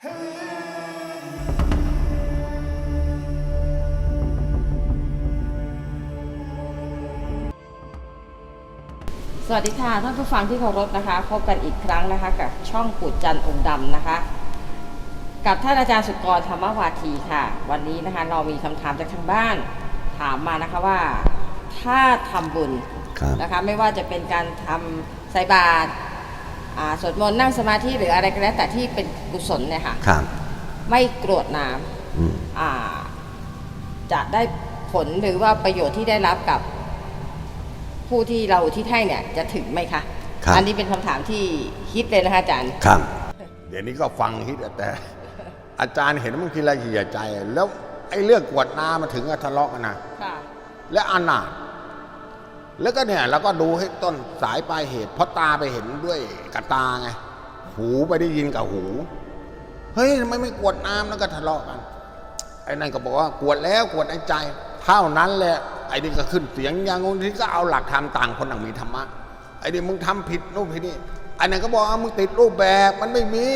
สวัสดีค่ะท่านผู้ฟังที่เคารพนะคะ พบกันอีกครั้งนะคะ กับช่องปูดจันทร์องค์ดำนะคะ กับท่านอาจารย์สุกรธรรมวาทีค่ะ วันนี้นะคะเรามีคำถามจากทางบ้านถามมานะคะว่า ถ้าทำบุญครับนะคะ ไม่ว่าจะเป็นการทำใส่บาตร อ่าสวดมนต์นั่งสมาธิหรืออะไรก็แล้วแต่ที่เป็นกุศลเนี่ยค่ะ ครับ ไม่กรวดน้ำอืมอ่า จะได้ผลหรือว่าประโยชน์ที่ได้รับกับผู้ที่เราอุที่ให้เนี่ย จะถึงไหมคะ ครับ อันนี้เป็นคำถามที่ฮิตเลยนะคะอาจารย์ ครับ เดี๋ยวนี้ก็ฟังฮิตแต่ อาจารย์เห็นมันทีละเหี่ยใจ แล้วไอ้เรื่องกวดน้ำมาถึงกับทะเลาะกันนะ ค่ะ และอนาถ แล้วก็เนี่ยเราก็ดูให้ต้นสายปลายเหตุเพราะตาไปเห็นด้วยกับตาไงหูไปได้ยินกับหู เฮ้ยทำไมไม่กวดน้ำแล้วก็ทะเลาะกันไอ้นั่นก็บอกว่ากวดแล้วกวดในใจ เท่านั้นแหละไอ้นี่ก็ขึ้นเสียงอย่างงูที่ก็เอาหลักธรรมต่างคนต่างมีธรรมะไอ้นี่มึงทำผิดนู่นผิดนี่ไอ้นั่นก็บอกว่ามึงติดรูปแบบมันไม่มี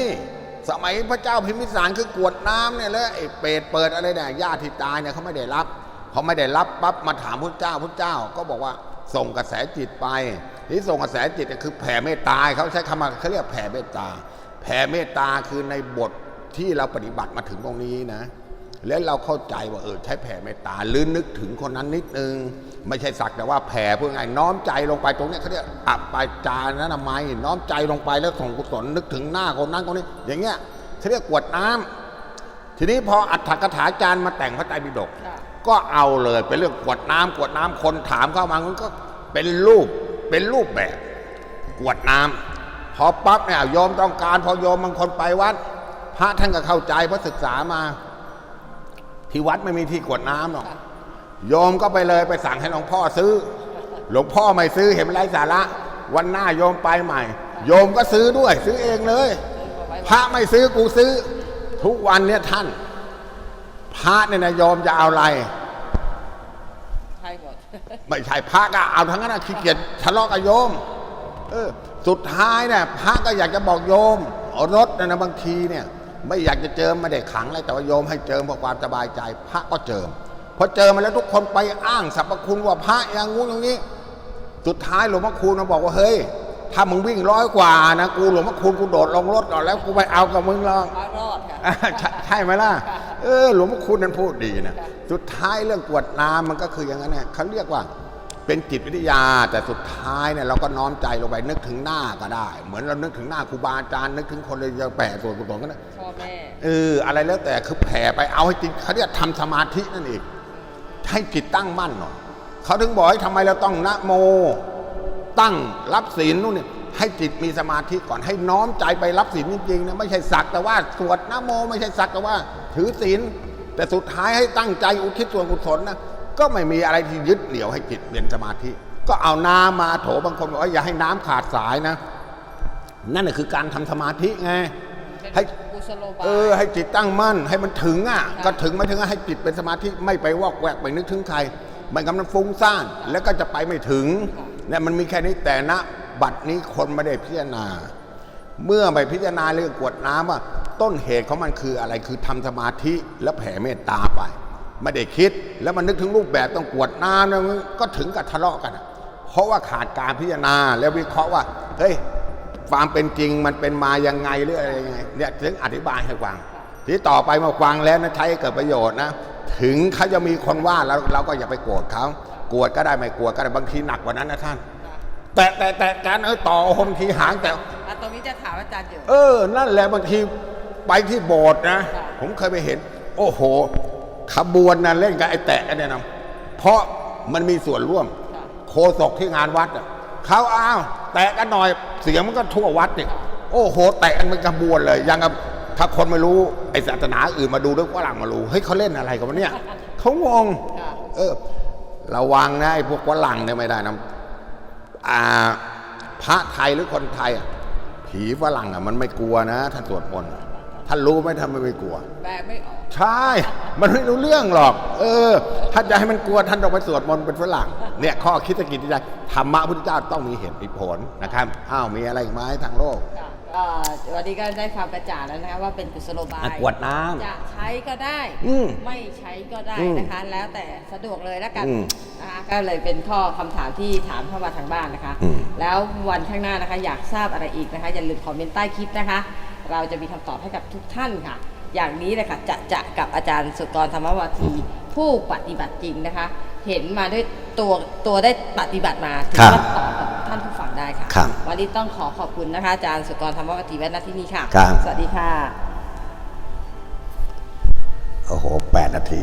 สมัยพระเจ้าพิมพิสารคือกวดน้ำเนี่ยแล้วไอ้เปรตเปิดอะไรเนี่ยญาติที่ตายเนี่ยเขาไม่ได้รับพอไม่ได้รับปั๊บมาถามพระเจ้าพระเจ้าก็บอกว่า ส่งกระแสจิตไป ที่ส่งกระแสจิตคือแผ่เมตตาเขาใช้คำว่าเขาเรียกแผ่เมตตา แผ่เมตตาคือในบทที่เราปฏิบัติมาถึงตรงนี้นะ แล้วเราเข้าใจว่าเออใช้แผ่เมตตาหรือนึกถึงคนนั้นนิดนึง ไม่ใช่สักแต่ว่าแผ่เพื่อไงน้อมใจลงไปตรงเนี้ยเขาเรียกอัปปาจารนะนามัยน้อมใจลงไปแล้วส่งกุศลนึกถึงหน้าคนนั้นคนนี้ อย่างเงี้ยเขาเรียกกวดน้ำทีนี้พออัฏฐกถาจารย์มาแต่งพระไตรปิฎก ก็เอาเลยเป็นเรื่องกวดน้ำกวดน้ำคนถามเข้ามามันก็เป็นรูปเป็นรูปแบบกวดน้ำพอปั๊บเนี่ยโยมต้องการ พอโยมบางคนไปวัด พระท่านก็เข้าใจเพราะศึกษามา ที่วัดไม่มีที่กวดน้ำหรอกโยมก็ไปเลยไปสั่งให้หลวงพ่อซื้อ หลวงพ่อไม่ซื้อเห็นไร้สาระ วันหน้าโยมไปใหม่ โยมก็ซื้อด้วย ซื้อเองเลย พระไม่ซื้อกูซื้อ ทุกวันเนี่ยท่าน พระเนี่ยนะโยมจะเอาอะไร ใช่หมดไม่ใช่พระก็เอาทั้งนั้นนะขี้เกียจทะเลาะกับโยม เออ สุดท้ายเนี่ยพระก็อยากจะบอกโยมรถเนยนะบางทีเนี่ย ไม่อยากจะเจิมไม่ได้ขังเลยแต่ว่าโยมให้เจิมเพื่อความสบายใจ พระก็เจิมพอเจิมมาแล้วทุกคนไปอ้างสรรพคุณว่าพระอย่างงู้นอย่างนี้ สุดท้ายหลวงพ่อคูณมาบอกว่าเฮ้ยถ้ามึงวิ่งร้อยกว่านะกูหลวงพ่อคูณกูโดดลงรถก่อนแล้วกูไปเอากับมึงหรอกพระรอดค่ะอะใช่ใช่ไหมล่ะ เออหลวงพ่อคุณนั้นพูดดีนะสุดท้ายเรื่องกวดน้ำมันก็คืออย่างนั้นเนี่ยเขาเรียกว่าเป็นจิตวิทยาแต่สุดท้ายเนี่ยเราก็น้อมใจลงไปนึกถึงหน้าก็ได้ เหมือนเรานึกถึงหน้าครูบาอาจารย์นึกถึงคนเลยจะแผ่ส่วนกุศลก็ได้พ่อแม่เอออะไรแล้วแต่คือแผ่ไปเอาให้จริงเขาเรียกทำสมาธินั่นเองให้จิตตั้งมั่นหน่อยเขาถึงบอกให้ทำไมเราต้องนะโมตั้งรับศีลนู่นนี่ให้จิตมีสมาธิก่อนให้น้อมใจไปรับศีลจริงๆนะไม่ใช่สักแต่ว่าสวดนะโม ไม่ใช่สักแต่ว่า ถือศีลแต่สุดท้ายให้ตั้งใจอุทิศส่วนกุศลนะก็ไม่มีอะไรที่ยึดเหนี่ยวให้จิตเป็นสมาธิ ก็เอาน้ำมาโถบางคนบอกว่าอย่าให้น้ำขาดสายนะ นั่นแหะคือการทำสมาธิไงเป็นให้กุศโลบายเออให้จิตตั้งมั่น ให้มันถึงอะค่ะก็ถึงไม่ถึงอะให้จิตเป็นสมาธิไม่ไปวอกแวกไปนึกถึงใครไม่งั้นมันฟุ้งซ่านแล้วก็จะไปไม่ถึงเนี่ยมันมีแค่นี้แต่ณบัดนี้คนไม่ได้พิจารณา เมื่อไปพิจารณาเรื่องกรวดน้ำว่า ต้นเหตุของมันคืออะไรคือทำสมาธิแล้วแผ่เมตตาไป ไม่ได้คิดแล้วมันนึกถึงรูปแบบต้องกรวดน้ำแล้วมันก็ถึงกับทะเลาะกันอะเพราะว่าขาดการพิจารณาแล้ววิเคราะห์ว่าเฮ้ยความเป็นจริงมันเป็นมายังไงหรืออะไรยังไงเนี่ยถึงอธิบายให้ฟังที่ต่อไปมาฟังแล้วนะใช้ให้เกิดประโยชน์นะ ถึงเขาจะมีคนว่าแล้วเราก็อย่าไปโกรธเขาโกรธก็ได้ไม่โกรธก็ได้บางทีหนักกว่านั้นนะท่าน แต่แต่แต่การเออต่อบางทีหางแต่อะตรงนี้จะถามอาจารย์อยู่เออ นั่นแหละบางที ไปที่โบสถ์นะ ผมเคยไปเห็น โอ้โห ขบวนนะเล่นกับไอ้แตะเนี่ยนะเพราะมันมีส่วนร่วม โคศกที่งานวัดอะเขาอ้าวแตะกันหน่อยเสียงมันก็ทั่ววัดเนี่ยโอ้โห แตะกันเป็นขบวนเลยยังกับถ้าคนไม่รู้ไอ้ศาสนาอื่นมาดูด้วยว่าหลังมารู้เฮ้ยเขาเล่นอะไรกันวะเนี่ยเขางงเออ ระวังนะไอ้พวกฝรั่งเนี่ยไม่ได้นะอ่า พระไทยหรือคนไทยอะผีฝรั่งอะมันไม่กลัวนะท่านสวดมนต์ ท่านรู้ไหมท่านไม่ไม่กลัวแปลไม่ออก ใช่ มันไม่รู้เรื่องหรอก เออถ้าจะให้มันกลัวท่านต้องไปสวดมนต์เป็นฝรั่ง เนี่ยข้อคิดสกิจใจธรรมะพุทธเจ้าต้องมีเหตุมีผลนะครับ อ้าวมีอะไรอีกไหมทางโลกค่ะก็เอ่อวันนี้ก็ได้ความกระจ่างแล้วนะคะว่าเป็นกุศโลบาอะยกวดน้ำจะใช้ก็ได้อืมไม่ใช้ก็ได้อืมนะคะ แล้วแต่สะดวกเลยแล้วกันอืมนะคะก็เลยเป็นข้อคำถามที่ถามเข้ามาทางบ้านนะคะอืมแล้ววันข้างหน้านะคะ อยากทราบอะไรอีกนะคะอย่าลืมคอมเมนต์ใต้คลิปนะคะ เราจะมีคำตอบให้กับทุกท่านค่ะ อย่างนี้เลยค่ะจะจะกับอาจารย์สุกรธรรมวาทีผู้ปฏิบัติจริงนะคะ เห็นมาด้วยตัวตัวได้ปฏิบัติมาถึงครับว่าตอบกับท่านผู้ฟังได้ค่ะ ครับ วันนี้ต้องขอขอบคุณนะคะ อาจารย์สุกรธรรมวาทีแวะหน้าที่นี่ค่ะ ครับ สวัสดีค่ะ โอ้โหแปดนาที